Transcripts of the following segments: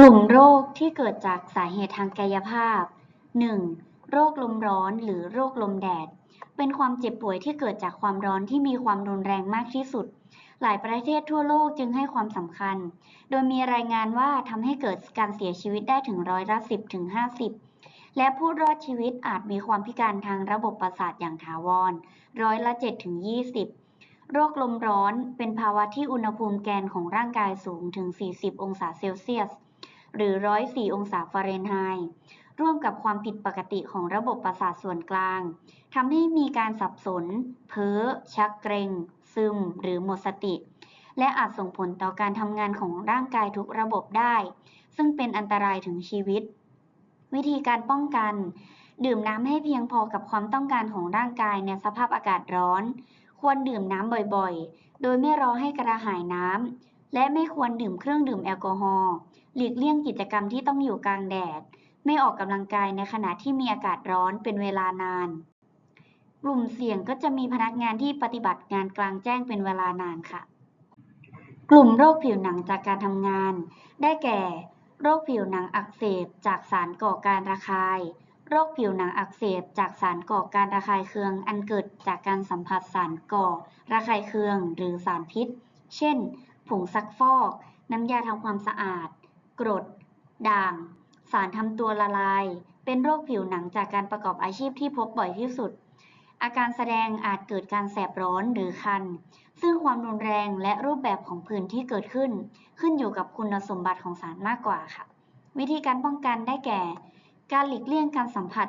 กลุ่มโรคที่เกิดจากสาเหตุทางกายภาพ 1. โรคลมร้อนหรือโรคลมแดด เป็นความเจ็บป่วยที่เกิดจากความร้อนที่มีความรุนแรงมากที่สุด หลายประเทศทั่วโลกจึงให้ความสำคัญ โดยมีรายงานว่าทำให้เกิดการเสียชีวิตได้ถึงร้อยละ10ถึง50 และผู้รอดชีวิตอาจมีความพิการทางระบบประสาทอย่างถาวร ร้อยละ7ถึง20โรคลมร้อนเป็นภาวะที่อุณหภูมิแกนของร่างกายสูงถึง 40 องศาเซลเซียส หรือ 104 องศาฟาเรนไฮต์ร่วมกับความผิดปกติของระบบประสาทส่วนกลางทำให้มีการสับสน เพ้อ ชักเกร็ง ซึม หรือหมดสติ และอาจส่งผลต่อการทำงานของร่างกายทุกระบบได้ ซึ่งเป็นอันตรายถึงชีวิต วิธีการป้องกัน ดื่มน้ำให้เพียงพอกับความต้องการของร่างกายในสภาพอากาศร้อน ควรดื่มน้ำบ่อยๆ โดยไม่รอให้กระหายน้ำและไม่ควรดื่มเครื่องดื่มแอลกอฮอล์ หลีกเลี่ยงกิจกรรมที่ต้องอยู่กลางแดด ไม่ออกกำลังกายในขณะที่มีอากาศร้อนเป็นเวลานาน กลุ่มเสี่ยงก็จะมีพนักงานที่ปฏิบัติงานกลางแจ้งเป็นเวลานานค่ะ กลุ่มโรคผิวหนังจากการทำงาน ได้แก่ โรคผิวหนังอักเสบจากสารก่อการระคาย โรคผิวหนังอักเสบจากสารก่อการระคายเคือง อันเกิดจากการสัมผัสสารก่อระคายเคือง หรือสารพิษ เช่น ผงซักฟอก น้ำยาทำความสะอาด กรด ด่าง สารทำตัวละลาย เป็นโรคผิวหนังจากการประกอบอาชีพที่พบบ่อยที่สุด อาการแสดงอาจเกิดการแสบร้อนหรือคัน ซึ่งความรุนแรงและรูปแบบของผื่นที่เกิดขึ้น ขึ้นอยู่กับคุณสมบัติของสารมากกว่าค่ะ วิธีการป้องกันได้แก่ การหลีกเลี่ยงการสัมผัส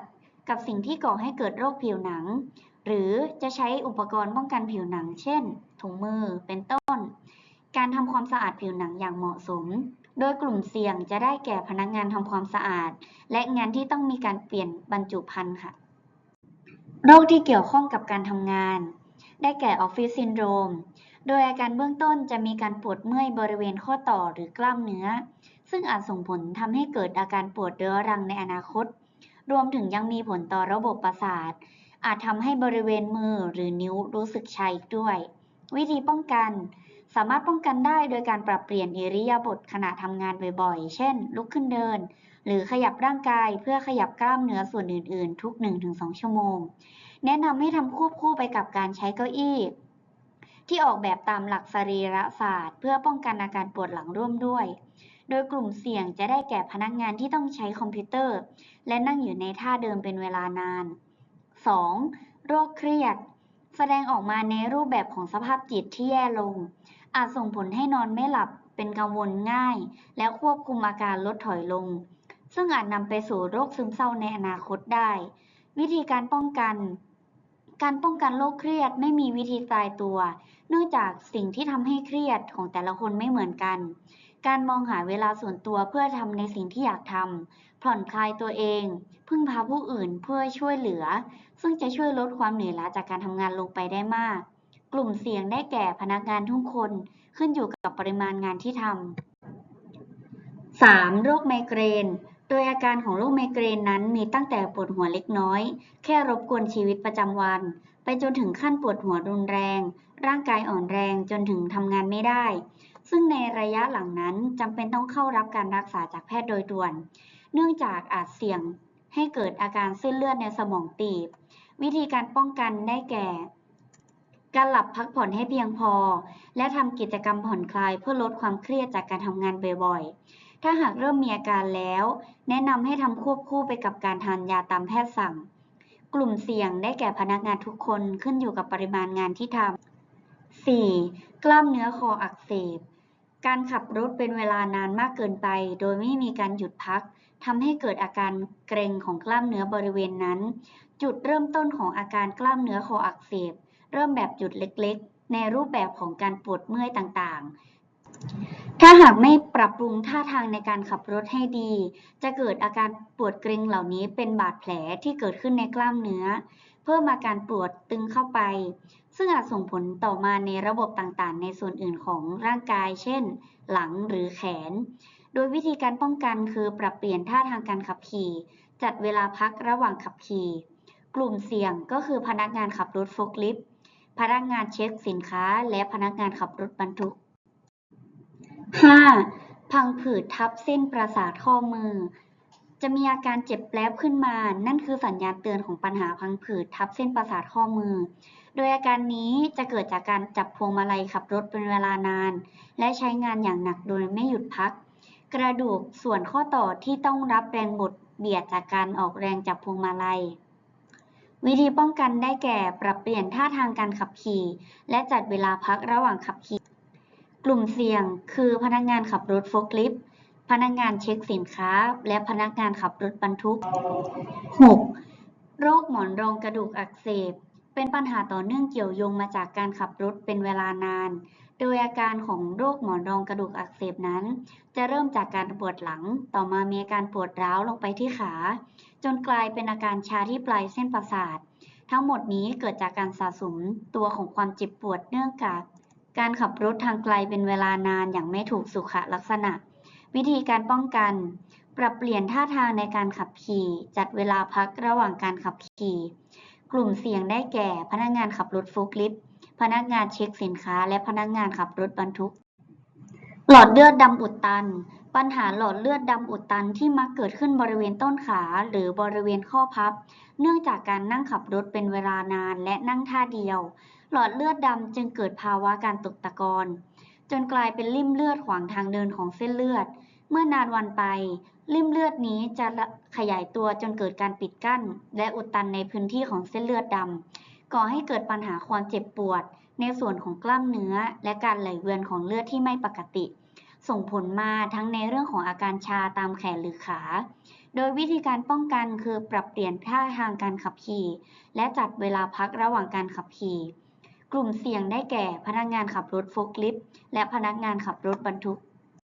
กับสิ่งที่ก่อให้เกิดโรคผิวหนัง หรือจะใช้อุปกรณ์ป้องกันผิวหนัง เช่น ถุงมือ เป็นต้นการทำความสะอาดผิวหนังอย่างเหมาะสม โดยกลุ่มเสี่ยงจะได้แก่พนักงานทำความสะอาด และงานที่ต้องมีการเปลี่ยนบรรจุภัณฑ์ค่ะ โรคที่เกี่ยวข้องกับการทำงาน ได้แก่ออฟฟิศซินโดรม โดยอาการเบื้องต้นจะมีการปวดเมื่อยบริเวณข้อต่อหรือกล้ามเนื้อ ซึ่งอาจส่งผลทำให้เกิดอาการปวดเรื้อรังในอนาคต รวมถึงยังมีผลต่อระบบประสาท อาจทำให้บริเวณมือหรือนิ้วรู้สึกชาอีกด้วย วิธีป้องกัน สามารถป้องกันได้โดยการปรับเปลี่ยนอิริยาบถขณะทำงานบ่อยๆ เช่น ลุกขึ้นเดิน หรือขยับร่างกายเพื่อขยับกล้ามเนื้อส่วนอื่นๆ ทุก 1-2 ชั่วโมง แนะนำให้ทำควบคู่ไปกับการใช้เก้าอี้ ที่ออกแบบตามหลักสรีระศาสตร์ เพื่อป้องกันอาการปวดหลังร่วมด้วย โดยกลุ่มเสี่ยงจะได้แก่พนักงานที่ต้องใช้คอมพิวเตอร์ และนั่งอยู่ในท่าเดิมเป็นเวลานาน 2. โรคเครียด แสดงออกมาในรูปแบบของสภาพจิตที่แย่ลง อาจส่งผลให้นอนไม่หลับเป็นกังวลง่าย และควบคุมอาการลดถอยลง ซึ่งอาจนำไปสู่โรคซึมเศร้าในอนาคตได้ วิธีการป้องกัน การป้องกันโรคเครียดไม่มีวิธีตายตัว เนื่องจากสิ่งที่ทำให้เครียดของแต่ละคนไม่เหมือนกัน การมองหาเวลาส่วนตัวเพื่อทำในสิ่งที่อยากทำผ่อนคลายตัวเอง พึ่งพาผู้อื่นเพื่อช่วยเหลือ ซึ่งจะช่วยลดความเหนื่อยล้าจากการทำงานลงไปได้มาก กลุ่มเสี่ยงได้แก่พนักงานทุกคนขึ้นอยู่กับปริมาณงานที่ทำ 3. โรคไมเกรน โดยอาการของโรคไมเกรนนั้นมีตั้งแต่ปวดหัวเล็กน้อย แค่รบกวนชีวิตประจำวัน ไปจนถึงขั้นปวดหัวรุนแรง ร่างกายอ่อนแรงจนถึงทำงานไม่ได้ ซึ่งในระยะหลังนั้นจำเป็นต้องเข้ารับการรักษาจากแพทย์โดยด่วน เนื่องจากอาจเสี่ยงให้เกิดอาการเส้นเลือดในสมองตีบ วิธีการป้องกันได้แก่ การหลับพักผ่อนให้เพียงพอ และทำกิจกรรมผ่อนคลายเพื่อลดความเครียดจากการทำงานบ่อยๆ ถ้าหากเริ่มมีอาการแล้ว แนะนำให้ทำควบคู่ไปกับการทานยาตามแพทย์สั่ง กลุ่มเสี่ยงได้แก่พนักงานทุกคนขึ้นอยู่กับปริมาณงานที่ทำ 4. กล้ามเนื้อคออักเสบ การขับรถเป็นเวลานานมากเกินไป โดยไม่มีการหยุดพักทำให้เกิดอาการเกร็งของกล้ามเนื้อบริเวณนั้น จุดเริ่มต้นของอาการกล้ามเนื้อคออักเสบ เริ่มแบบจุดเล็กๆ ในรูปแบบของการปวดเมื่อยต่างๆ ถ้าหากไม่ปรับปรุงท่าทางในการขับรถให้ดี จะเกิดอาการปวดเกร็งเหล่านี้เป็นบาดแผลที่เกิดขึ้นในกล้ามเนื้อ เพิ่มอาการปวดตึงเข้าไป ซึ่งอาจส่งผลต่อมาในระบบต่างๆ ในส่วนอื่นของร่างกาย เช่น หลังหรือแขน โดยวิธีการป้องกันคือปรับเปลี่ยนท่าทางการขับขี่จัดเวลาพักระหว่างขับขี่ กลุ่มเสี่ยงก็คือพนักงานขับรถโฟล์คลิฟต์ พนักงานเช็คสินค้า และพนักงานขับรถบรรทุก 5. พังผืดทับเส้นประสาทข้อมือ จะมีอาการเจ็บแปลบขึ้นมา นั่นคือสัญญาณเตือนของปัญหาพังผืดทับเส้นประสาทข้อมือ โดยอาการนี้จะเกิดจากการจับพวงมาลัยขับรถเป็นเวลานาน และใช้งานอย่างหนักโดยไม่หยุดพัก กระดูกส่วนข้อต่อที่ต้องรับแรงบดเบียดจากการออกแรงจับพวงมาลัย วิธีป้องกันได้แก่ปรับเปลี่ยนท่าทางการขับขี่ และจัดเวลาพักระหว่างขับขี่ กลุ่มเสี่ยงคือพนักงานขับรถโฟล์คลิฟต์พนักงานเช็คสินค้า และพนักงานขับรถบรรทุก 6. โรคหมอนรองกระดูกอักเสบ เป็นปัญหาต่อเนื่องเกี่ยวโยงมาจากการขับรถเป็นเวลานาน โดยอาการของโรคหมอนรองกระดูกอักเสบนั้น จะเริ่มจากการปวดหลัง ต่อมามีอาการปวดร้าวลงไปที่ขา จนกลายเป็นอาการชาที่ปลายเส้นประสาท ทั้งหมดนี้เกิดจากการสะสมตัวของความเจ็บปวดเนื่องจากการขับรถทางไกลเป็นเวลานานอย่างไม่ถูกสุขลักษณะ วิธีการป้องกัน ปรับเปลี่ยนท่าทางในการขับขี่ จัดเวลาพักระหว่างการขับขี่ กลุ่มเสี่ยงได้แก่ พนักงานขับรถโฟล์คลิฟต์พนักงานเช็คสินค้า และพนักงานขับรถบรรทุก หลอดเลือดดำอุดตัน ปัญหาหลอดเลือดดำอุดตันที่มักเกิดขึ้นบริเวณต้นขาหรือบริเวณข้อพับ เนื่องจากการนั่งขับรถเป็นเวลานานและนั่งท่าเดียว หลอดเลือดดำจึงเกิดภาวะการตกตะกอนจนกลายเป็นริ่มเลือดขวางทางเดินของเส้นเลือด เมื่อนานวันไป ริ่มเลือดนี้จะขยายตัวจนเกิดการปิดกั้น และอุดตันในพื้นที่ของเส้นเลือดดำก่อให้เกิดปัญหาความเจ็บปวด ในส่วนของกล้ามเนื้อ และการไหลเวียนของเลือดที่ไม่ปกติ ส่งผลมาทั้งในเรื่องของอาการชาตามแขนหรือขา โดยวิธีการป้องกันคือปรับเปลี่ยนท่าทางการขับขี่ และจัดเวลาพักระหว่างการขับขี่กลุ่มเสี่ยงได้แก่พนักงานขับรถโฟล์คลิฟต์และพนักงานขับรถบรรทุก